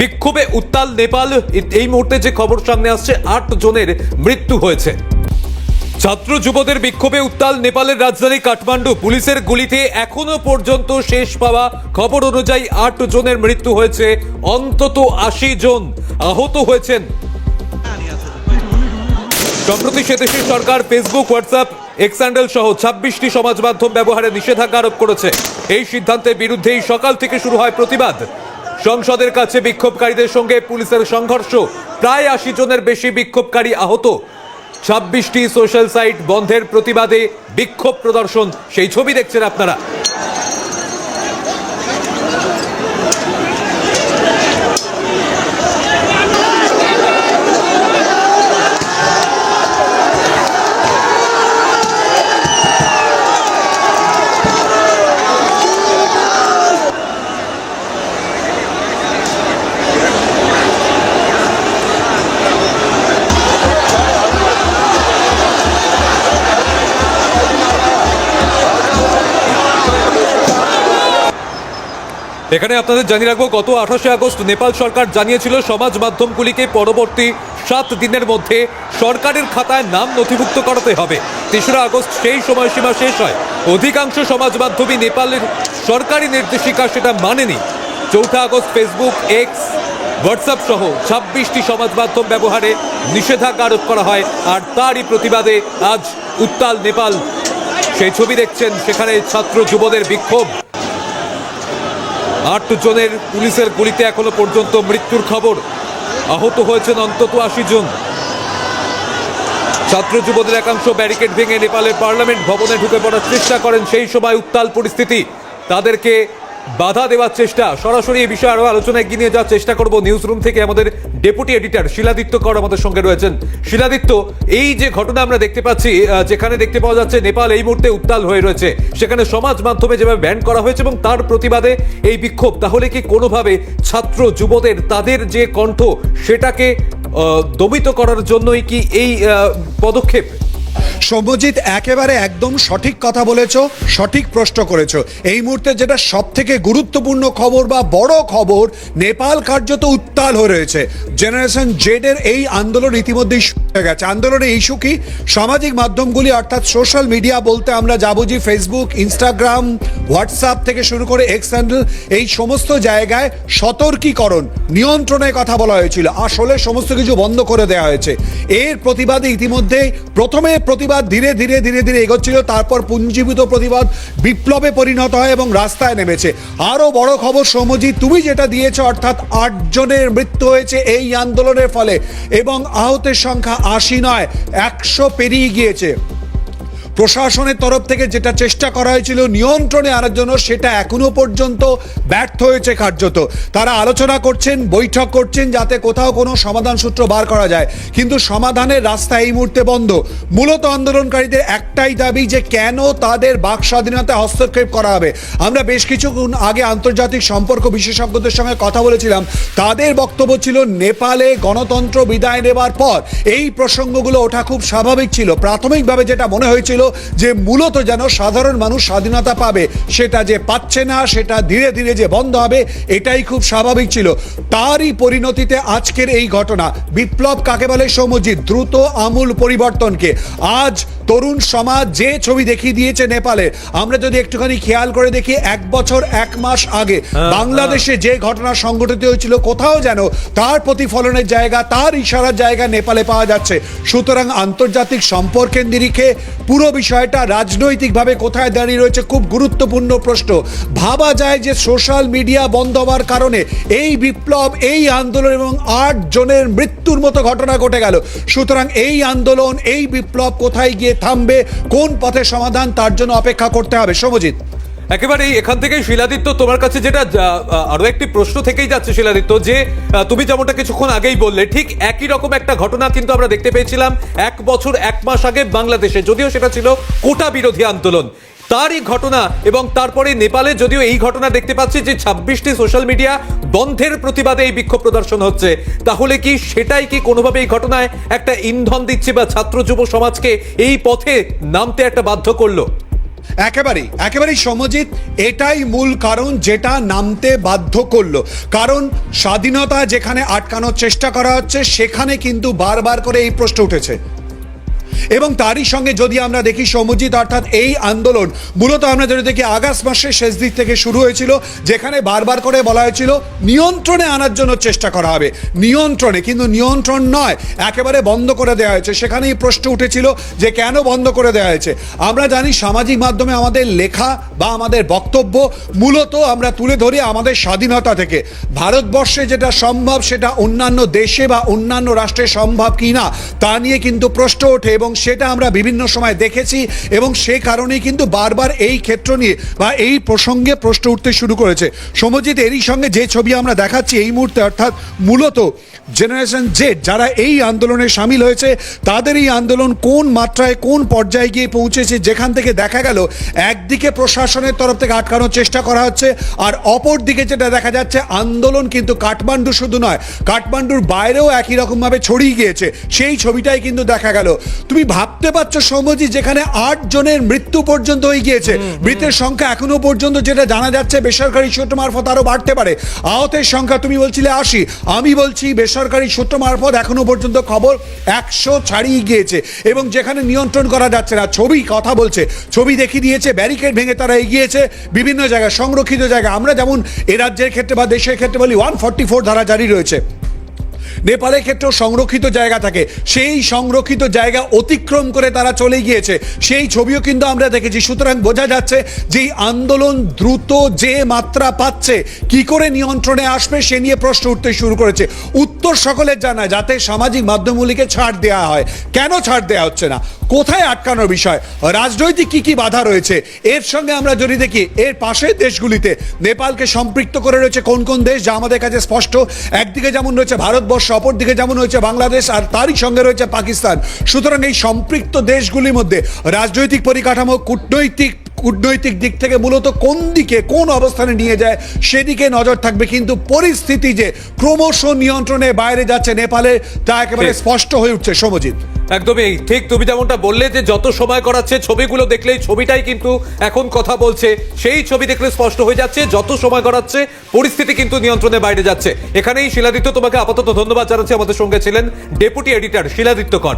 বিক্ষোভে উত্তাল নেপাল। এই মুহূর্তে যে খবর সামনে আসছে, আট জনের মৃত্যু হয়েছে। ছাত্র যুবদের বিক্ষোভে উত্তাল নেপালের রাজধানী কাঠমান্ডু। পুলিশের গুলিতে এখনও পর্যন্ত শেষ পাওয়া খবর অনুযায়ী আট জনের মৃত্যু হয়েছে। অন্তত আশি জন আহত হয়েছেন। সম্প্রতি সে দেশের সরকার ফেসবুক, হোয়াটসঅ্যাপ, এক্স হ্যান্ডেল সহ ছাব্বিশটি সমাজ মাধ্যম ব্যবহারে নিষেধাজ্ঞা আরোপ করেছে। এই সিদ্ধান্তের বিরুদ্ধেই সকাল থেকে শুরু হয় প্রতিবাদ। সংসদের কাছে বিক্ষোভকারীদের সঙ্গে পুলিশের সংঘর্ষ। প্রায় আশি জনের বেশি বিক্ষোভকারী আহত। ছাব্বিশটি সোশ্যাল সাইট বন্ধের প্রতিবাদে বিক্ষোভ প্রদর্শন। সেই ছবি দেখছেন আপনারা। এখানে আপনাদের জানিয়ে রাখব, গত আঠাশে আগস্ট নেপাল সরকার জানিয়েছিল, সমাজ মাধ্যমগুলিকে পরবর্তী সাত দিনের মধ্যে সরকারের খাতায় নাম নথিভুক্ত করাতে হবে। তেসরা আগস্ট সেই সময়সীমা শেষ হয়। অধিকাংশ সমাজ মাধ্যমই নেপালের সরকারি নির্দেশিকা সেটা মানেনি। চৌঠা আগস্ট ফেসবুক এক্স হোয়াটসঅ্যাপ সহ ছাব্বিশটি সমাজ মাধ্যম ব্যবহারে নিষেধাজ্ঞা আরোপ করা হয়, আর তারই প্রতিবাদে আজ উত্তাল নেপাল। সেই ছবি দেখছেন সেখানে ছাত্র যুবদের বিক্ষোভ। আট জনের পুলিশের গুলিতে এখনও পর্যন্ত মৃত্যুর খবর। আহত হয়েছেন অন্তত আশি জন। ছাত্র যুবদের একাংশ ব্যারিকেড ভেঙে নেপালের পার্লামেন্ট ভবনে ঢুকে পড়ার চেষ্টা করেন। সেই সময় উত্তাল পরিস্থিতি। তাদেরকে বাধা দেওয়ার চেষ্টা। সরাসরি এই বিষয়ে আরও আলোচনা এগিয়ে নিয়ে যাওয়ার চেষ্টা করব। নিউজ রুম থেকে আমাদের ডেপুটি এডিটর শিলাদিত্য কর আমাদের সঙ্গে রয়েছেন। শিলাদিত্য, এই যে ঘটনা আমরা দেখতে পাচ্ছি যেখানে দেখতে পাওয়া যাচ্ছে নেপাল এই মুহূর্তে উত্তাল হয়ে রয়েছে। সেখানে সমাজ মাধ্যমে যেভাবে ব্যান করা হয়েছে এবং তার প্রতিবাদে এই বিক্ষোভ, তাহলে কি কোনোভাবে ছাত্র যুবদের তাদের যে কণ্ঠ, সেটাকে দমিত করার জন্যই কি এই পদক্ষেপ সৌম্যজিৎ একেবারে একদম সঠিক কথা বলেছ, সঠিক প্রশ্ন করেছ। এই মুহূর্তে যেটা সব থেকে গুরুত্বপূর্ণ খবর বা বড় খবর, নেপাল কার্যত উত্তাল হয়ে রয়েছে। জেনারেশন জেডের এই আন্দোলন ইতিমধ্যেই হয়ে গেছে। আন্দোলনের ইস্যু কি? সামাজিক মাধ্যমগুলি, অর্থাৎ সোশ্যাল মিডিয়া বলতে আমরা যাব যে ফেসবুক ইনস্টাগ্রাম হোয়াটসঅ্যাপ থেকে শুরু করে এক্স হ্যান্ডেল এই সমস্ত জায়গায় সতর্কীকরণ, নিয়ন্ত্রণের কথা বলা হয়েছিল। আসলে সমস্ত কিছু বন্ধ করে দেওয়া হয়েছে। এর প্রতিবাদে ইতিমধ্যে প্রথমে প্রতিবাদ ধীরে ধীরে ধীরে ধীরে এগোচ্ছিল। তারপর পুঞ্জীভূত প্রতিবাদ বিপ্লবে পরিণত হয় এবং রাস্তায় নেমেছে। আরও বড় খবর সৌমজি তুমি যেটা দিয়েছ, অর্থাৎ আটজনের মৃত্যু হয়েছে এই আন্দোলনের ফলে এবং আহতের সংখ্যা আশি নয়, একশো পেরিয়ে গিয়েছে। প্রশাসনের তরফ থেকে যেটা চেষ্টা করা হয়েছিল নিয়ন্ত্রণে আনার জন্য, সেটা এখনও পর্যন্ত ব্যর্থ হয়েছে কার্যত। তারা আলোচনা করছেন, বৈঠক করছেন যাতে কোথাও কোনো সমাধান সূত্র বার করা যায়। কিন্তু সমাধানের রাস্তা এই মুহূর্তে বন্ধ। মূলত আন্দোলনকারীদের একটাই দাবি যে কেন তাদের বাক স্বাধীনতা হস্তক্ষেপ করা হবে। আমরা বেশ কিছুক্ষণ আগে আন্তর্জাতিক সম্পর্ক বিশেষজ্ঞদের সঙ্গে কথা বলেছিলাম। তাদের বক্তব্য ছিল, নেপালে গণতন্ত্র বিদায় নেবার পর এই প্রসঙ্গগুলো ওঠা খুব স্বাভাবিক ছিল। প্রাথমিকভাবে যেটা মনে হয়েছিল যে মূলত যেন সাধারণ মানুষ স্বাধীনতা পাবে, সেটা যে পাচ্ছে না, সেটা ধীরে ধীরে যে বন্ধ হবে, এটাই খুব স্বাভাবিক ছিল। তারই পরিণতিতে আজকের এই ঘটনা। বিপ্লব কাকে বলে? সৌমজিৎ দ্রুত আমূল পরিবর্তনকে। আজ তরুণ সমাজ যে ছবি দেখিয়ে দিয়েছে নেপালে আমরা যদি একটুখানি খেয়াল করে দেখি এক বছর এক মাস আগে বাংলাদেশে যে ঘটনা সংঘটিত হয়েছিল কোথাও যেন তার প্রতিফলনের জায়গা তার ইশারার জায়গা নেপালে পাওয়া যাচ্ছে। সুতরাং আন্তর্জাতিক সম্পর্কের নিরিখে পুরো বিষয়টা রাজনৈতিকভাবে কোথায় দাঁড়িয়ে রয়েছে খুব গুরুত্বপূর্ণ প্রশ্ন। ভাবা যায় যে সোশ্যাল মিডিয়া বন্ধ হওয়ার কারণে এই বিপ্লব এই আন্দোলন এবং আট জনের মৃত্যুর মতো ঘটনা ঘটে গেল। সুতরাং এই আন্দোলন এই বিপ্লব কোথায় গিয়ে থামবে, কোন পথে সমাধান তার জন্য অপেক্ষা করতে হবে? শুভজিৎ। একেবারেই, এখান থেকেই শিলাদিত্য, তোমার কাছে যেটা আরও একটি প্রশ্ন থেকেই যাচ্ছে শিলাদিত্য, যে তুমি যেমনটা কিছুক্ষণ আগেই বললে, ঠিক একই রকম একটা ঘটনা কিন্তু আমরা দেখতে পেয়েছিলাম এক বছর, এক মাস আগে বাংলাদেশে, যদিও সেটা ছিল কোটা বিরোধী আন্দোলন। তারই ঘটনা এবং তারপরে নেপালে যদিও এই ঘটনা দেখতে পাচ্ছি যে ছাব্বিশটি সোশ্যাল মিডিয়া বন্ধের প্রতিবাদে এই বিক্ষোভ প্রদর্শন হচ্ছে। তাহলে কি সেটাই কি কোনোভাবে এই ঘটনায় একটা ইন্ধন দিচ্ছে বা ছাত্র যুব সমাজকে এই পথে নামতে একটা বাধ্য করল? একেবারেই একেবারেই সমজিৎ এটাই মূল কারণ যেটা নামতে বাধ্য করল। কারণ স্বাধীনতা যেখানে আটকানোর চেষ্টা করা হচ্ছে, সেখানে কিন্তু বারবার করে এই প্রশ্ন উঠেছে। এবং তারই সঙ্গে যদি আমরা দেখি সমজিৎ, অর্থাৎ এই আন্দোলন, মূলত আমরা যদি দেখি আগস্ট মাসের শেষ দিক থেকে শুরু হয়েছিল, যেখানে বারবার করে বলা হয়েছিল নিয়ন্ত্রণে আনার জন্য চেষ্টা করা হবে। নিয়ন্ত্রণে, কিন্তু নিয়ন্ত্রণ নয়, একেবারে বন্ধ করে দেওয়া হয়েছে। সেখানেই প্রশ্ন উঠেছিল যে কেন বন্ধ করে দেওয়া হয়েছে? আমরা জানি সামাজিক মাধ্যমে আমাদের লেখা বা আমাদের বক্তব্য মূলত আমরা তুলে ধরি আমাদের স্বাধীনতা থেকে। ভারতবর্ষে যেটা সম্ভব সেটা অন্যান্য দেশে বা অন্যান্য রাষ্ট্রে সম্ভব কি না তা নিয়ে কিন্তু প্রশ্ন ওঠে এবং সেটা আমরা বিভিন্ন সময় দেখেছি এবং সে কারণেই কিন্তু বারবার এই ক্ষেত্র নিয়ে বা এই প্রসঙ্গে প্রশ্ন উঠতে শুরু করেছে। সমজিৎ এরই সঙ্গে যে ছবি আমরা দেখাচ্ছি এই মুহূর্তে অর্থাৎ মূলত জেনারেশন জেড যারা এই আন্দোলনে সামিল হয়েছে, তাদের এই আন্দোলন কোন মাত্রায়, কোন পর্যায়ে গিয়ে পৌঁছেছে যেখান থেকে দেখা গেল, একদিকে প্রশাসনের তরফ থেকে আটকানোর চেষ্টা করা হচ্ছে আর অপর দিকে যেটা দেখা যাচ্ছে, আন্দোলন কিন্তু কাঠমান্ডু শুধু নয়, কাঠমান্ডুর বাইরেও একই রকমভাবে ছড়িয়ে গিয়েছে। সেই ছবিটাই কিন্তু দেখা গেল। তুমি ভাবতে পারছ সৌম্যজি যেখানে আট জনের মৃত্যু পর্যন্ত হয়ে গিয়েছে। মৃতের সংখ্যা এখনও পর্যন্ত যেটা জানা যাচ্ছে বেসরকারি সূত্র মারফত আরও বাড়তে পারে। আহতের সংখ্যা তুমি বলছিলে আশি। আমি বলছি বেসরকারি সূত্র মারফত এখনও পর্যন্ত খবর একশো ছাড়িয়ে গিয়েছে। এবং যেখানে নিয়ন্ত্রণ করা যাচ্ছে না ছবি কথা বলছে। ছবি দেখিয়ে দিয়েছে ব্যারিকেড ভেঙে তারা এগিয়েছে। বিভিন্ন জায়গায় সংরক্ষিত জায়গা। আমরা যেমন এ রাজ্যের ক্ষেত্রে বা দেশের ক্ষেত্রে বলি ওয়ান ফর্টি ফোর ধারা জারি রয়েছে। নেপালের ক্ষেত্রেও সংরক্ষিত জায়গা থাকে। সেই সংরক্ষিত জায়গা অতিক্রম করে তারা চলে গিয়েছে। সেই ছবিও কিন্তু আমরা দেখেছি। সুতরাং বোঝা যাচ্ছে যে আন্দোলন দ্রুত যে মাত্রা পাচ্ছে, কি করে নিয়ন্ত্রণে আসবে সে নিয়ে প্রশ্ন উঠতে শুরু করেছে। উত্তর সকলের জানা, যাতে সামাজিক মাধ্যমগুলিকে ছাড় দেওয়া হয়। কেন ছাড় দেওয়া হচ্ছে না? কোথায় আটকানোর বিষয়? রাজনৈতিক কি কি বাধা রয়েছে? এর সঙ্গে আমরা যদি দেখি, এর পাশের দেশগুলিতে নেপালকে সম্পৃক্ত করে রয়েছে কোন কোন দেশ, যা আমাদের কাছে স্পষ্ট। একদিকে যেমন রয়েছে ভারতবর্ষ অপরদিকে যেমন হয়েছে বাংলাদেশ আর তারই সঙ্গে রয়েছে পাকিস্তান। সুতরাং এই সম্পৃক্ত দেশগুলির মধ্যে রাজনৈতিক পরিকাঠামো কূটনৈতিক কূটনৈতিক দিক থেকে মূলত কোন দিকে কোন অবস্থানে নিয়ে যায় সেদিকে নজর থাকবে। কিন্তু পরিস্থিতি যে ক্রমশ নিয়ন্ত্রণে বাইরে যাচ্ছে নেপালে তা একেবারে স্পষ্ট হয়ে উঠছে। সমজিৎ একদমই ঠিক, তুমি যেমনটা বললে যে যত সময় করাচ্ছে ছবিগুলো দেখলেই ছবিটাই কিন্তু এখন কথা বলছে। সেই ছবি দেখলে স্পষ্ট হয়ে যাচ্ছে, যত সময় করাচ্ছে পরিস্থিতি কিন্তু নিয়ন্ত্রণের বাইরে যাচ্ছে। এখানেই শিলাদিত্য তোমাকে আপাতত ধন্যবাদ জানাচ্ছি। আমাদের সঙ্গে ছিলেন ডেপুটি এডিটর শিলাদিত্য কর।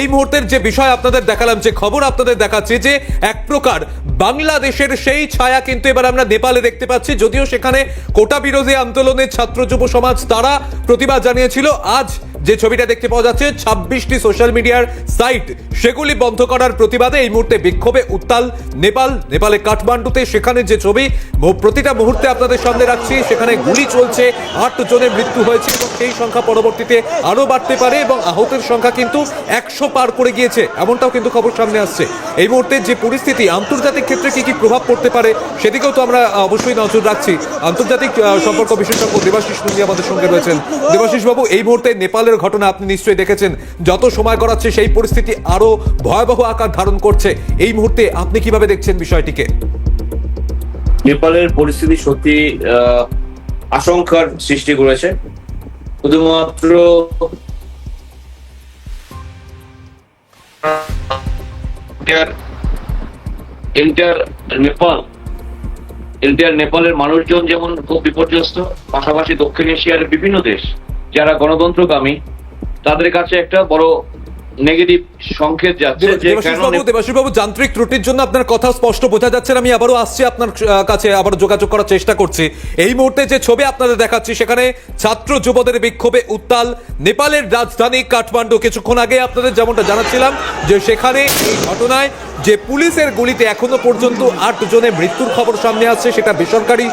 এই মুহূর্তের যে বিষয় আপনাদের দেখালাম, যে খবর আপনাদের দেখাচ্ছে, যে এক প্রকার বাংলাদেশের সেই ছায়া কিন্তু এবার আমরা নেপালে দেখতে পাচ্ছি। যদিও সেখানে কোটা বিরোধী আন্দোলনের ছাত্র যুব সমাজ তারা প্রতিবাদ জানিয়েছিল। আজ যে ছবিটা দেখতে পাওয়া যাচ্ছে, ছাব্বিশটি সোশ্যাল মিডিয়ার সাইট সেগুলি বন্ধ করার প্রতিবাদে এই মুহূর্তে বিক্ষোভে উত্তাল নেপাল, নেপালে কাঠমান্ডুতে সেখানে যে ছবি প্রতিটা মুহূর্তে আপনাদের সামনে রাখছি, সেখানে গুলি চলছে, আট জনের মৃত্যু হয়েছে এবং সেই সংখ্যা পরবর্তীতে আরও বাড়তে পারে এবং আহতের সংখ্যা কিন্তু একশো পার করে গিয়েছে, এমনটাও কিন্তু খবর সামনে আসছে। এই মুহূর্তে যে পরিস্থিতি, আন্তর্জাতিক ক্ষেত্রে কি কি প্রভাব পড়তে পারে, সেদিকেও তো আমরা অবশ্যই নজর রাখছি। আন্তর্জাতিক সম্পর্ক বিশেষজ্ঞ দেবাশিস নন্দী আমাদের সঙ্গে রয়েছেন। দেবাশিস বাবু এই মুহূর্তে নেপালের ঘটনা আপনি নিশ্চয়ই দেখেছেন। যত সময় করাচ্ছে সেই পরিস্থিতি আরও ভয়াবহ আকার ধারণ করছে। এই মুহূর্তে আপনি কীভাবে দেখছেন বিষয়টিকে? নেপালের পরিস্থিতি সত্যি আশঙ্কার সৃষ্টি করেছে। শুধুমাত্র নেপাল এন্টার নেপালের মানুষজন যেমন খুব বিপর্যস্ত, পাশাপাশি দক্ষিণ এশিয়ার বিভিন্ন দেশ, যারা গণতন্ত্রকামী তাদের কাছে একটা বড় নেগেটিভ সংকেত যাচ্ছে যে দেবাশিস বাবু দেবাশিস বাবু যান্ত্রিক ত্রুটির জন্য আপনার কথা স্পষ্ট বোঝা যাচ্ছে। আমি আবারও আসছি আপনার কাছে আবার যোগাযোগ করার চেষ্টা করছি এই মুহূর্তে যে ছবি আপনাদের দেখাচ্ছি সেখানে ছাত্র যুবদের বিক্ষোভে উত্তাল নেপালের রাজধানী কাঠমান্ডু কিছুক্ষণ আগে আপনাদের যেমনটা জানাচ্ছিলাম যে সেখানে এই ঘটনায় যে পুলিশের গুলিতে এখনও পর্যন্ত আট জনের মৃত্যুর খবর সামনে আসছে, সেটা বেসরকারি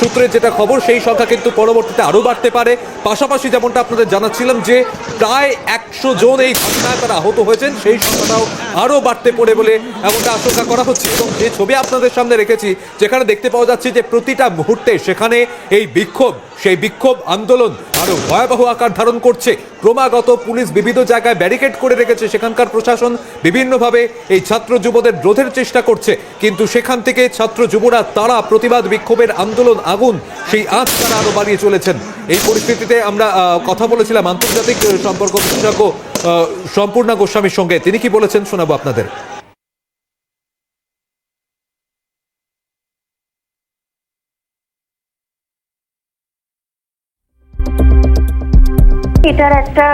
সূত্রে যেটা খবর, সেই সংখ্যা কিন্তু পরবর্তীতে আরও বাড়তে পারে। পাশাপাশি যেমনটা আপনাদের জানাচ্ছিলাম যে প্রায় একশো জন এই ঘটনায় তারা আহত হয়েছেন, সেই সংখ্যাটাও আরও বাড়তে পড়ে বলে এমনটা আশঙ্কা করা হচ্ছে। এবং যে ছবি আপনাদের সামনে রেখেছি, যেখানে দেখতে পাওয়া যাচ্ছে যে প্রতিটা মুহূর্তে সেখানে এই বিক্ষোভ, সেই বিক্ষোভ আন্দোলন আরও ভয়াবহ আকার ধারণ করছে। ক্রমাগত পুলিশ বিবিধ জায়গায় ব্যারিকেড করে রেখেছে। সেখানকার প্রশাসন বিভিন্নভাবে এই ছাত্র যুবদের রোধের চেষ্টা করছে। কিন্তু সেখান থেকে ছাত্র যুবরা তারা প্রতিবাদ বিক্ষোভের আন্দোলন আগুন, সেই আঁচ তারা আরও বাড়িয়ে চলেছেন। এই পরিস্থিতিতে আমরা কথা বলেছিলাম আন্তর্জাতিক সম্পর্ক বিশেষজ্ঞ সম্পূর্ণা গোস্বামীর সঙ্গে। তিনি কি বলেছেন শোনাবো আপনাদের? এটার একটা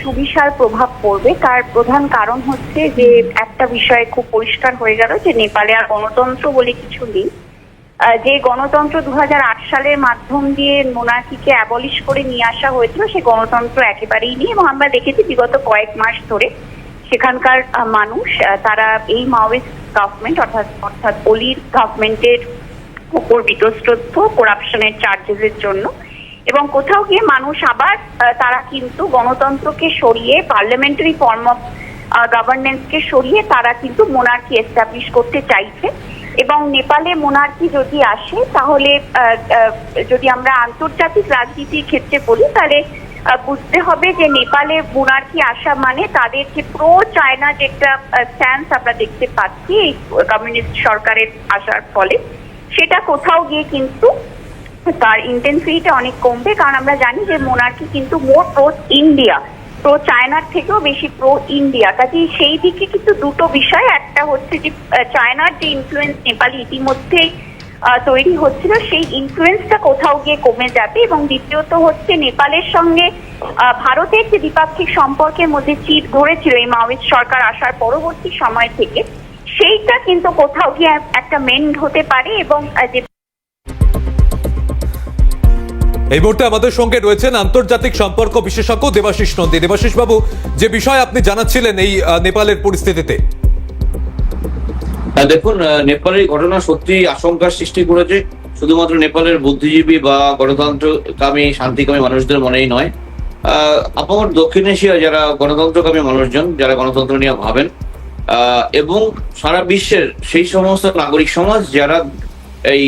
সুবিশাল প্রভাব পড়বে। তার প্রধান কারণ হচ্ছে যে, একটা বিষয় খুব পরিষ্কার হয়ে গেল যে, নেপালে আর গণতন্ত্র বলে কিছু নেই। যে গণতন্ত্র দু সালের মাধ্যম দিয়ে মোনার্কিকে অ্যাবলিশ করে নিয়ে আসা হয়েছিল, সে গণতন্ত্র একেবারেই নেই এবং আমরা দেখেছি বিগত কয়েক মাস ধরে সেখানকার মানুষ তারা এই মাওয়িস্ট গভর্নমেন্ট অর্থাৎ অর্থাৎ অলির গভর্নমেন্টের উপর বিতস্ত্রত্ব করাপশনের চার্জেসের জন্য এবং কোথাও গিয়ে মানুষ আবার তারা কিন্তু গণতন্ত্রকে সরিয়ে পার্লামেন্টারি ফর্ম অফ গভর্নেন্সকে সরিয়ে তারা কিন্তু মোনার্কি এস্টাবলিশ করতে চাইছে। এবং নেপালে মোনার্কি যদি আসে, তাহলে যদি আমরা আন্তর্জাতিক রাজনীতির ক্ষেত্রে বলি, তাহলে বুঝতে হবে যে নেপালে মোনার্কি আসা মানে তাদের যে প্রো চায়না যে একটা স্ট্যান্স আমরা দেখতে পাচ্ছি এই কমিউনিস্ট সরকারের আসার ফলে, সেটা কোথাও গিয়ে কিন্তু তার ইন্টেন্সিটিটা অনেক কমবে, কারণ আমরা জানি যে মোনার্কি কিন্তু মোর প্রো ইন্ডিয়া প্রো চায়নার থেকেও বেশি প্রো ইন্ডিয়া কাজে সেই দিকে কিন্তু দুটো বিষয়, একটা হচ্ছে যে চায়নার যে ইনফ্লুয়েন্স নেপালি ইতিমধ্যেই তৈরি হচ্ছিল, সেই ইনফ্লুয়েন্সটা কোথাও গিয়ে কমে যাবে। এবং দ্বিতীয়ত হচ্ছে নেপালের সঙ্গে ভারতের যে দ্বিপাক্ষিক সম্পর্কের মধ্যে চির ধরেছিল এই মাওয়িস্ট সরকার আসার পরবর্তী সময় থেকে, সেইটা কিন্তু কোথাও গিয়ে একটা মেন্ড হতে পারে এবং যে এই মুহূর্তে আমাদের সঙ্গে রয়েছেন আন্তর্জাতিক সম্পর্ক বিশেষজ্ঞ দেবাশিস নন্দী। দেবাশিস বাবু যে বিষয় আপনি জানাচ্ছিলেন এই নেপালের পরিস্থিতিতে। হ্যাঁ, দেখুন নেপালের ঘটনা সত্যি আশঙ্কার সৃষ্টি করেছে। শুধুমাত্র নেপালের বুদ্ধিজীবী বা গণতন্ত্রকামী শান্তিকামী মানুষদের মনেই নয়। আপামর দক্ষিণ এশিয়া যারা গণতন্ত্রকামী মানুষজন যারা গণতন্ত্র নিয়ে ভাবেন এবং সারা বিশ্বের সেই সমস্ত নাগরিক সমাজ যারা এই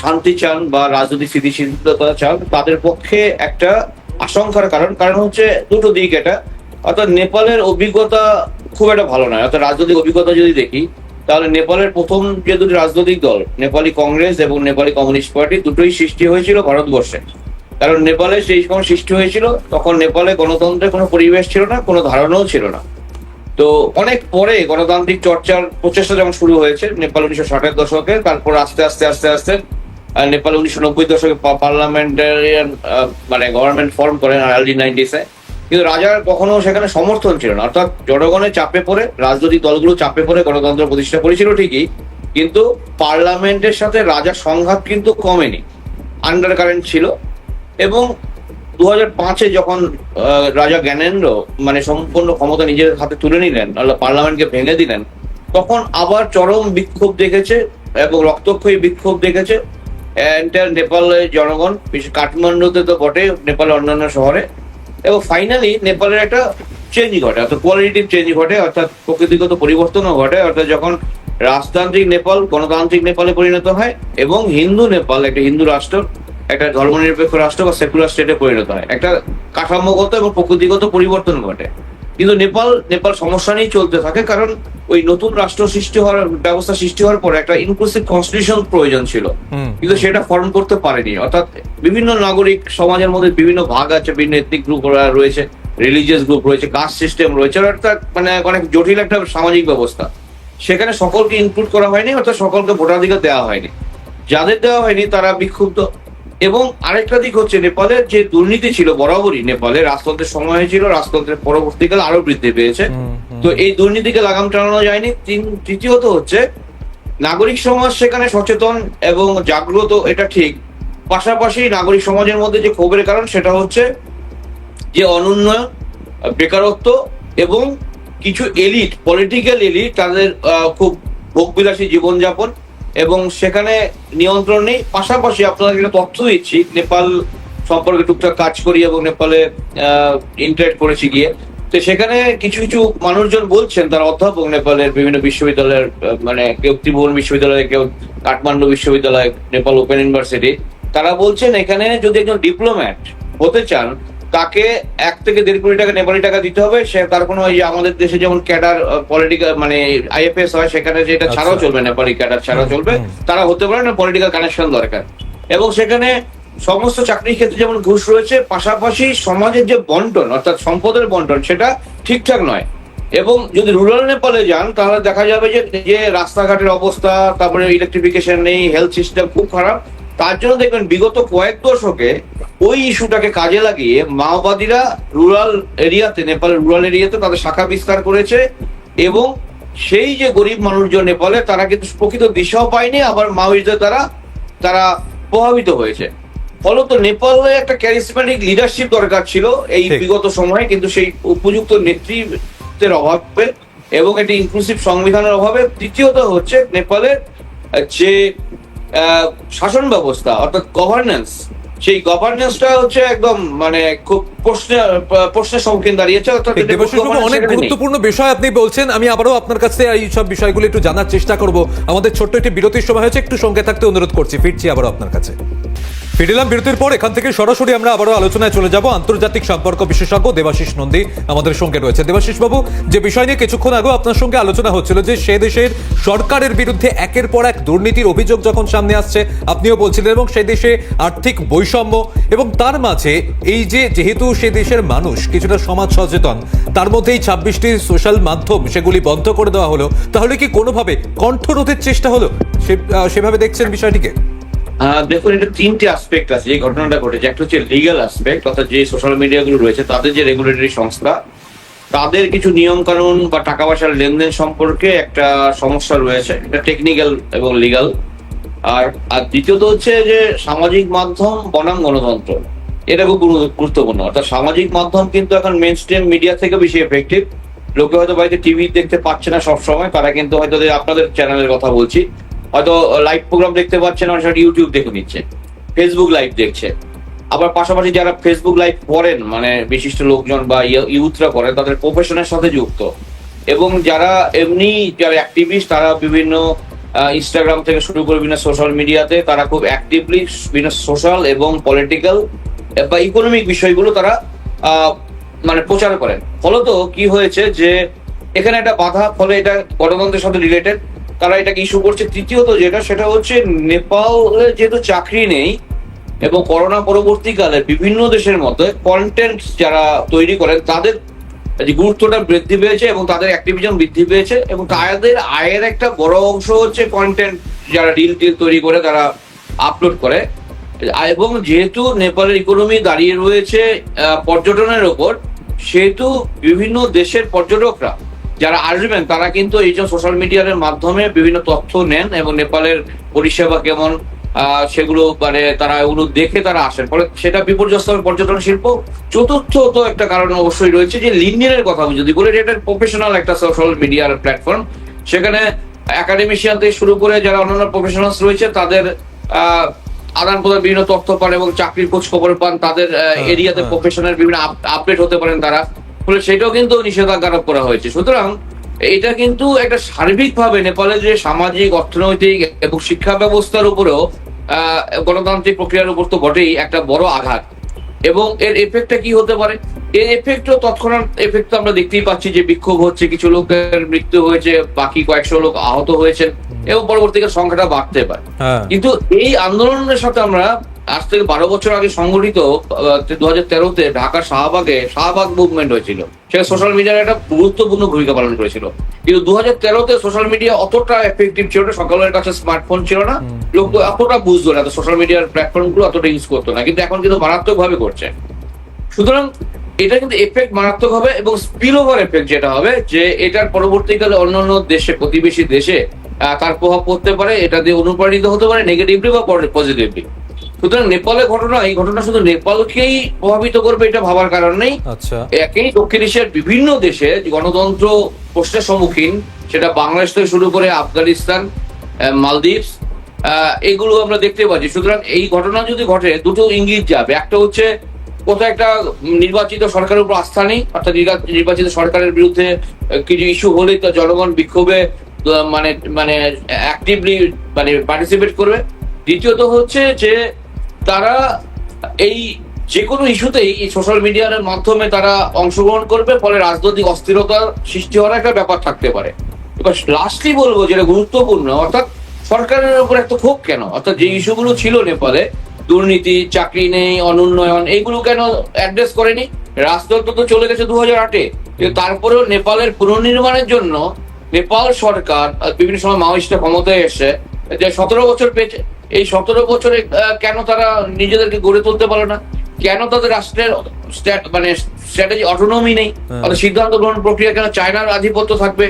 শান্তি চান বা রাজনৈতিক স্থিতিশীলতা চান, তাদের পক্ষে একটা আশঙ্কার কারণ। কারণ হচ্ছে দুটো দিক এটা। অর্থাৎ নেপালের অভিজ্ঞতা খুব একটা ভালো নয়। অর্থাৎ রাজনৈতিক অভিজ্ঞতা যদি দেখি, তাহলে নেপালের প্রথম যে দুটি রাজনৈতিক দল, নেপালি কংগ্রেস এবং নেপালি কমিউনিস্ট পার্টি, দুটোই সৃষ্টি হয়েছিল ভারতবর্ষে। কারণ নেপালে সেই সময় সৃষ্টি হয়েছিল, তখন নেপালে গণতন্ত্রের কোনো পরিবেশ ছিল না, কোনো ধারণাও ছিল না। তো অনেক পরে গণতান্ত্রিক চর্চার প্রচেষ্টা যখন শুরু হয়েছে, নেপাল উনিশশো ষাটের দশকে, তারপর আস্তে আস্তে আস্তে আস্তে নেপাল উনিশশো নব্বই দশকে পার্লামেন্টারিয়ান মানে গভর্নমেন্ট ফর্ম করেন আর্লি নাইনটিসে কিন্তু রাজার কখনো সেখানে সমর্থন ছিল না। অর্থাৎ জনগণের চাপে পড়ে, রাজনৈতিক দলগুলো চাপে পড়ে, গণতন্ত্র প্রতিষ্ঠা করেছিল ঠিকই, কিন্তু পার্লামেন্টের সাথে রাজার সংঘাত কিন্তু কমেনি। আন্ডার কারেন্ট ছিল। এবং দু হাজার পাঁচে যখন রাজা জ্ঞানেন্দ্র মানে সম্পূর্ণ ক্ষমতা নিজের হাতে তুলে নিলেন পার্লামেন্টকে ভেঙে দিলেন, তখন আবার চরম বিক্ষোভ দেখেছে এবং রক্তক্ষয়ী বিক্ষোভ দেখেছে। এন্টার নেপালের জনগণ, বিশেষ কাঠমান্ডুতে তো বটে নেপালের অন্যান্য শহরে। এবং ফাইনালি নেপালের একটা চেঞ্জ ঘটে, অর্থাৎ কোয়ালিটিভ চেঞ্জ ঘটে, অর্থাৎ প্রকৃতিগত পরিবর্তনও ঘটে, অর্থাৎ যখন রাজতান্ত্রিক নেপাল গণতান্ত্রিক নেপালে পরিণত হয়, এবং হিন্দু নেপাল একটা হিন্দু রাষ্ট্র, একটা ধর্মনিরপেক্ষ রাষ্ট্র বা সেকুলার স্টেটে পরিণত হয়। একটা কাঠামোগত এবং প্রকৃতিগত পরিবর্তন ঘটে। কিন্তু নেপাল নেপাল সমস্যা নিয়েই চলতে থাকে কারণ ওই নতুন রাষ্ট্র সৃষ্টি হওয়ার ব্যবস্থা সৃষ্টি হওয়ার পরে একটা ইনক্লুসিভ কনস্টিটিউশন প্রয়োজন ছিল। কিন্তু সেটা ফর্ম করতে পারেনি। অর্থাৎ বিভিন্ন নাগরিক সমাজের মধ্যে বিভিন্ন ভাগ আছে বিভিন্ন এথনিক গ্রুপ রয়েছে রিলিজিয়াস গ্রুপ রয়েছে কাস্ট সিস্টেম রয়েছে অর্থাৎ মানে অনেক জটিল একটা সামাজিক ব্যবস্থা। সেখানে সকলকে ইনক্লুড করা হয়নি অর্থাৎ সকলকে ভোটাধিকার দেওয়া হয়নি। যাদের দেওয়া হয়নি তারা বিক্ষুব্ধ। এবং আরেকটা দিক হচ্ছে নেপালের যে দুর্নীতি ছিল বরাবরই নেপালে রাজতন্ত্রের সময় হয়েছিল রাজতন্ত্রের পরবর্তীকালে আরও বৃদ্ধি পেয়েছে। তো এই দুর্নীতিকে লাগাম টানানো যায়নি। তৃতীয়ত হচ্ছে নাগরিক সমাজ সেখানে সচেতন এবং জাগ্রত এটা ঠিক। পাশাপাশি নাগরিক সমাজের মধ্যে যে ক্ষোভের কারণ সেটা হচ্ছে যে অনুন্নয়ন বেকারত্ব এবং কিছু এলিট পলিটিক্যাল এলিট তাদের আহ, খুব ভোগবিলাসী জীবনযাপন এবং সেখানে নিয়ন্ত্রণ নেই। পাশাপাশি আপনাদের একটা তথ্য দিচ্ছি, নেপাল সম্পর্কে টুকটাক কাজ করি এবং নেপালে ইন্টারেক্ট করেছি গিয়ে। তো সেখানে কিছু কিছু মানুষজন বলছেন, তারা অধ্যাপক নেপালের বিভিন্ন বিশ্ববিদ্যালয়ের মানে কেউ ত্রিভুবন বিশ্ববিদ্যালয়, কেউ কাঠমান্ডু বিশ্ববিদ্যালয়, নেপাল ওপেন ইউনিভার্সিটি। তারা বলছেন, এখানে যদি একজন ডিপ্লোম্যাট হতে চান তাকে এক থেকে দেড় কোটি টাকা নেপালি টাকা দিতে হবে। সে তার কোনো ওই যে আমাদের দেশে যেমন ক্যাডার পলিটিক্যাল মানে আইএফএস হয় সেখানে যেটা ছাড়াও আচ্ছা। চলবে নেপালি ক্যাডার ছাড়াও চলবে। তারা হতে পারে না পলিটিক্যাল কানেকশন দরকার। এবং সেখানে সমস্ত চাকরির ক্ষেত্রে যেমন ঘুষ রয়েছে পাশাপাশি সমাজের যে বন্টন অর্থাৎ সম্পদের বন্টন সেটা ঠিকঠাক নয়। এবং যদি রুরাল নেপালে যান তাহলে দেখা যাবে যে যে রাস্তাঘাটের অবস্থা তারপরে ইলেকট্রিফিকেশন নেই হেলথ সিস্টেম খুব খারাপ। তার জন্য দেখবেন বিগত কয়েক দশকে ওই ইস্যুটাকে কাজে লাগিয়ে মাওবাদীরা রুরাল এরিয়াতে নেপালের রুরাল এরিয়াতে তাদের শাখা বিস্তার করেছে এবং সেই যে গরিব মানুষজন নেপালে তারা কিন্তু প্রকৃত দিশাও পায়নি আবার মাওয়িস্টদের দ্বারা তারা প্রভাবিত হয়েছে। ফলত নেপালে একটা ক্যারিসমেটিক লিডারশিপ দরকার ছিল এই বিগত সময়ে কিন্তু সেই উপযুক্ত নেতৃত্বের অভাবে এবং এটি ইনক্লুসিভ সংবিধানের অভাবে। তৃতীয়ত হচ্ছে নেপালের যে শাসন ব্যবস্থা অর্থাৎ গভর্নেন্স সেই গভর্নেন্সটা হচ্ছে একদম মানে খুব প্রশ্নের সম্মুখীন দাঁড়িয়েছে অনেক গুরুত্বপূর্ণ বিষয় আপনি বলছেন আমি আবারও আপনার কাছে এই সব বিষয়গুলো একটু জানার চেষ্টা করব। আমাদের ছোট্ট একটি বিরতির সময় হয়েছে একটু সঙ্গে থাকতে অনুরোধ করছি ফিরছি আবারও আপনার কাছে। ফিরলাম বিরতির পর, এখান থেকে সরাসরি আমরা আবারও আলোচনায় চলে যাব। আন্তর্জাতিক সম্পর্ক বিশেষজ্ঞ দেবাশিস নন্দী আমাদের সঙ্গে রয়েছে। দেবাশিস বাবু যে বিষয় নিয়ে কিছুক্ষণ আগেও আপনার সঙ্গে আলোচনা হচ্ছিল যে সে দেশের সরকারের বিরুদ্ধে একের পর এক দুর্নীতির অভিযোগ যখন সামনে আসছে, আপনিও বলছিলেন, এবং সে দেশে আর্থিক বৈষম্য এবং তার মাঝে এই যে যেহেতু সে দেশের মানুষ, কিছুটা সমাজ সচেতন, তার মধ্যে এই ছাব্বিশটি সোশ্যাল মাধ্যম সেগুলি বন্ধ করে দেওয়া হলো, তাহলে কি কোনোভাবে কণ্ঠরোধের চেষ্টা হলো? সেভাবে দেখছেন বিষয়টিকে? দেখুন, এটা তিনটে আসপেক্ট আছে। যে ঘটনাটা ঘটেছে। একটা হচ্ছে লিগ্যাল আসপেক্ট অর্থাৎ যে সোশ্যাল মিডিয়া গুলো রয়েছে, তাদের যে রেগুলেটরি সংস্থা, তাদের কিছু নিয়ম কানুন বা টাকা পয়সার লেনদেন সম্পর্কে একটা সমস্যা রয়েছে। এটা টেকনিক্যাল এবং লিগ্যাল আর আর দ্বিতীয়ত হচ্ছে যে সামাজিক মাধ্যম বনাম গণতন্ত্র। এটা খুব গুরুত্বপূর্ণ। অর্থাৎ সামাজিক মাধ্যম কিন্তু এখন মেন স্ট্রিম মিডিয়া থেকে বেশি এফেক্টিভ লোকে হয়তো বাড়িতে টিভি দেখতে পাচ্ছে না সবসময়, তারা কিন্তু হয়তো আপনাদের চ্যানেলের কথা বলছি হয়তো লাইভ প্রোগ্রাম দেখতে পাচ্ছে না অনেক সময় ইউটিউব দেখে নিচ্ছে ফেসবুক লাইভ দেখছে আবার পাশাপাশি যারা ফেসবুক লাইভ করেন মানে বিশিষ্ট লোকজন বা ইউথরা করেন, তাদের প্রফেশনের সাথে যুক্ত। এবং যারা এমনি যারা অ্যাক্টিভিস্ট তারা বিভিন্ন ইনস্টাগ্রাম থেকে শুরু করে বিভিন্ন সোশ্যাল মিডিয়াতে তারা খুব অ্যাক্টিভলি বিভিন্ন সোশ্যাল এবং পলিটিক্যাল বা ইকোনমিক বিষয়গুলো তারা মানে প্রচার করেন। ফলত কি হয়েছে যে, এখানে একটা বাধা, ফলে এটা গণতন্ত্রের সাথে রিলেটেড তারা এটাকে ইস্যু করছে। তৃতীয়ত যেটা, সেটা হচ্ছে নেপালে যেহেতু চাকরি নেই এবং করোনা পরবর্তীকালে বিভিন্ন দেশের মধ্যে কন্টেন্ট যারা তৈরি করেন, তাদের গুরুত্বটা বৃদ্ধি পেয়েছে এবং তাদের অ্যাক্টিভিজম বৃদ্ধি পেয়েছে এবং তাদের আয়ের একটা বড় অংশ হচ্ছে কন্টেন্ট যারা রিল টিল তৈরি করে, তারা আপলোড করে। এবং যেহেতু নেপালের ইকোনমি দাঁড়িয়ে রয়েছে পর্যটনের ওপর, সেহেতু বিভিন্ন দেশের পর্যটকরা যারা আসবেন তারা কিন্তু এই যে সোশ্যাল মিডিয়ার মাধ্যমে বিভিন্ন তথ্য নেন এবং নেপালের পরিষেবা কেমন সেগুলো মানে তারা ওগুলো দেখে তারা আসেন। ফলে সেটা বিপর্যস্ত পর্যটন শিল্প। চতুর্থ তো একটা কারণ অবশ্যই রয়েছে যে লিঙ্গের কথা আমি যদি বলি এটা প্রফেশনাল একটা সোশ্যাল মিডিয়ার প্ল্যাটফর্ম সেখানে একাডেমিশিয়ান থেকে শুরু করে যারা অন্যান্য প্রফেশনালস রয়েছে তাদের আহ, আদান প্রদান বিভিন্ন তথ্য পান এবং চাকরির খোঁজ খবর পান তাদের এরিয়াতে হ্যাঁ। প্রফেশনের বিভিন্ন আপডেট হতে পারেন তারা। ফলে সেটাও কিন্তু নিষেধাজ্ঞা আরোপ করা হয়েছে। সুতরাং এটা কিন্তু একটা সার্বিকভাবে নেপালের যে সামাজিক অর্থনৈতিক এবং শিক্ষা ব্যবস্থার উপরেও গণতান্ত্রিক প্রক্রিয়ার উপর তো বটেই একটা বড় আঘাত। এবং এর এফেক্টটা কি হতে পারে? এর এফেক্টও তৎক্ষণাৎ এফেক্ট তো আমরা দেখতেই পাচ্ছি যে বিক্ষোভ হচ্ছে কিছু লোকের মৃত্যু হয়েছে বাকি কয়েকশো লোক আহত হয়েছেন এবং পরবর্তীকালে সংখ্যাটা বাড়তে পারে। হ্যাঁ। কিন্তু এই আন্দোলনের সাথে আমরা আজ থেকে বারো বছর আগে সংগঠিত দু হাজার তেরোতে ঢাকার শাহবাগে শাহবাগ মুভমেন্ট হয়েছিল। সেটা সোশ্যাল মিডিয়ার একটা গুরুত্বপূর্ণ ভূমিকা পালন করেছিল। কিন্তু দু হাজার তেরোতে সোশ্যাল মিডিয়া অতটা এফেক্টিভ ছিল না সকলের কাছে স্মার্টফোন ছিল না। লোক এতটা বুঝতো না সোশ্যাল মিডিয়ার প্ল্যাটফর্মগুলো অতটা ইউজ করতো না। কিন্তু এখন কিন্তু মারাত্মক ভাবে করছে। সুতরাং এটা কিন্তু এফেক্ট মারাত্মক হবে এবং স্পিল ওভার এফেক্ট যেটা হবে যে এটার পরবর্তীকালে অন্যান্য দেশে প্রতিবেশী দেশে তার প্রভাব পড়তে পারে। এটা দিয়ে অনুপ্রাণিত হতে পারে নেগেটিভলি বা পজিটিভলি সুতরাং নেপালের ঘটনা এই ঘটনা শুধু নেপালকেই প্রভাবিত করবে এটা ভাবার কারণ নেই। আচ্ছা। একই দক্ষিণ এশিয়ার বিভিন্ন দেশে গণতন্ত্র প্রশ্নের সম্মুখীন সেটা বাংলাদেশ থেকে শুরু করে আফগানিস্তান মালদ্বীপ এগুলো আমরা দেখতে পাচ্ছি। সুতরাং এই ঘটনা যদি ঘটে দুটো ইঙ্গিত যাবে। একটা হচ্ছে কোথাও একটা নির্বাচিত সরকারের উপর আস্থা নেই অর্থাৎ নির্বা- নির্বাচিত সরকারের বিরুদ্ধে কিছু ইস্যু হলেই তো জনগণ বিক্ষোভে মানে মানে অ্যাক্টিভলি মানে পার্টিসিপেট করবে। দ্বিতীয়ত হচ্ছে যে তারা এই যে কোনো ইস্যুতেই সোশ্যাল মিডিয়ার মাধ্যমে তারা অংশগ্রহণ করবে, ফলে রাজনৈতিক অস্থিরতার সৃষ্টি হওয়ার একটা ব্যাপার থাকতে পারে। এবার লাস্টলি বলব যেটা গুরুত্বপূর্ণ, অর্থাৎ সরকারের উপর একটা ক্ষোভ কেন? অর্থাৎ যে ইস্যুগুলো ছিল নেপালে, দুর্নীতি, চাকরি নেই, অনুন্নয়ন, এইগুলো কেন অ্যাড্রেস করেনি? রাজতন্ত্র তো চলে গেছে দু হাজার আটে তারপরেও নেপালের পুনর্নির্মাণের জন্য নেপাল সরকার বিভিন্ন সময় মাওয়িস্টরা ক্ষমতায় এসে, যে সতেরো বছর পেয়েছে এই সতেরো বছরে কেন তারা নিজেদেরকে গড়ে তুলতে পারে না? কেন তাদের রাষ্ট্রের মানে স্ট্র্যাটেজি অটোনমি নেই? হ্যাঁ। অর্থাৎ সিদ্ধান্ত গ্রহণ প্রক্রিয়া কেন চায়নার আধিপত্য থাকবে?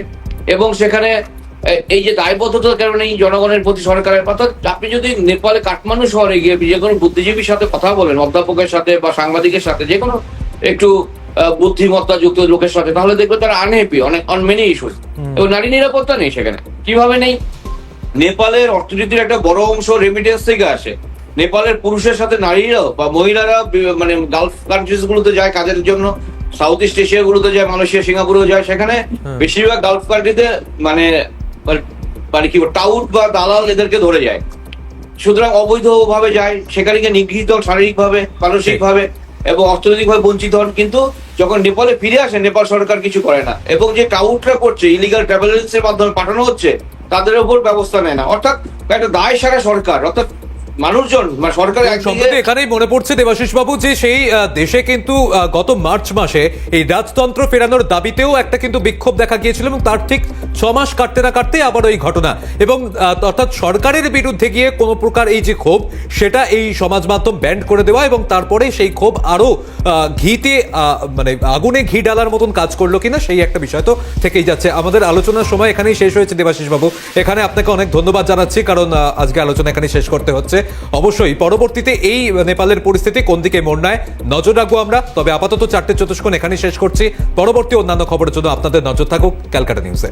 এবং সেখানে এই যে দায়বদ্ধতার কারণে এই জনগণের প্রতি সরকারের অর্থাৎ আপনি যদি নেপালে কাঠমান্ডু শহরে গিয়ে যে কোনো বুদ্ধিজীবীর সাথে কথা বলেন অধ্যাপকের সাথে বা সাংবাদিকের সাথে যে কোনো একটু বুদ্ধিমত্তা যুক্ত লোকের সাথে তাহলে দেখবে তারা আনহ্যাপি অনেক অন মেনি ইস্যুস এবং নারী নিরাপত্তা নেই সেখানে। কীভাবে নেই? নেপালের অর্থনীতির একটা বড় অংশ রেমিটেন্স থেকে আসে। নেপালের পুরুষের সাথে নারীরাও বা মহিলারা মানে গালফ কান্ট্রিজ গুলোতে যায় কাজের জন্য সাউথ ইস্ট এশিয়া গুলোতে যায় মালয়েশিয়া সিঙ্গাপুরেও যায় সেখানে বেশিরভাগ গালফ কান্ট্রিতে মানে মানে- কি টাউট বা দালাল এদেরকে ধরে যায়। সুতরাং অবৈধভাবে যায় সেখানে গিয়ে নিগৃহীত হন শারীরিকভাবে মানসিকভাবে এবং অর্থনৈতিকভাবে বঞ্চিত হন। কিন্তু যখন নেপালে ফিরে আসে নেপাল সরকার কিছু করে না। এবং যে টাউটরা করছে ইলিগাল ট্রাভেল এর মাধ্যমে পাঠানো হচ্ছে তাদের উপর ব্যবস্থা নেয় না। অর্থাৎ একটা দায় সারা সরকার অর্থাৎ মানুষজন মানে সরকার সম্প্রতি এখানেই মনে পড়ছে দেবাশিস বাবু যে সেই দেশে কিন্তু গত মার্চ মাসে এই রাজতন্ত্র ফেরানোর দাবিতেও একটা কিন্তু বিক্ষোভ দেখা গিয়েছিল এবং তার ঠিক ছ মাস কাটতে না কাটতে আবার ওই ঘটনা। এবং অর্থাৎ সরকারের বিরুদ্ধে গিয়ে কোনো প্রকার এই যে ক্ষোভ সেটা এই সমাজ মাধ্যম ব্যান্ড করে দেওয়া এবং তারপরে সেই ক্ষোভ আরও আহ, ঘিতে মানে আগুনে ঘি ডালার মতন কাজ করল কিনা সেই একটা বিষয় তো থেকেই যাচ্ছে। আমাদের আলোচনার সময় এখানেই শেষ হয়েছে দেবাশিস বাবু এখানে আপনাকে অনেক ধন্যবাদ জানাচ্ছি কারণ আজকে আলোচনা এখানে শেষ করতে হচ্ছে। অবশ্যই পরবর্তীতে এই নেপালের পরিস্থিতি কোন দিকে মোড় নেয় নজর রাখব আমরা। তবে আপাতত চারটে চতুষ্কোণ এখানেই শেষ করছি। পরবর্তী অন্যান্য খবরের জন্য আপনাদের নজর থাকুক ক্যালকাটা নিউজে।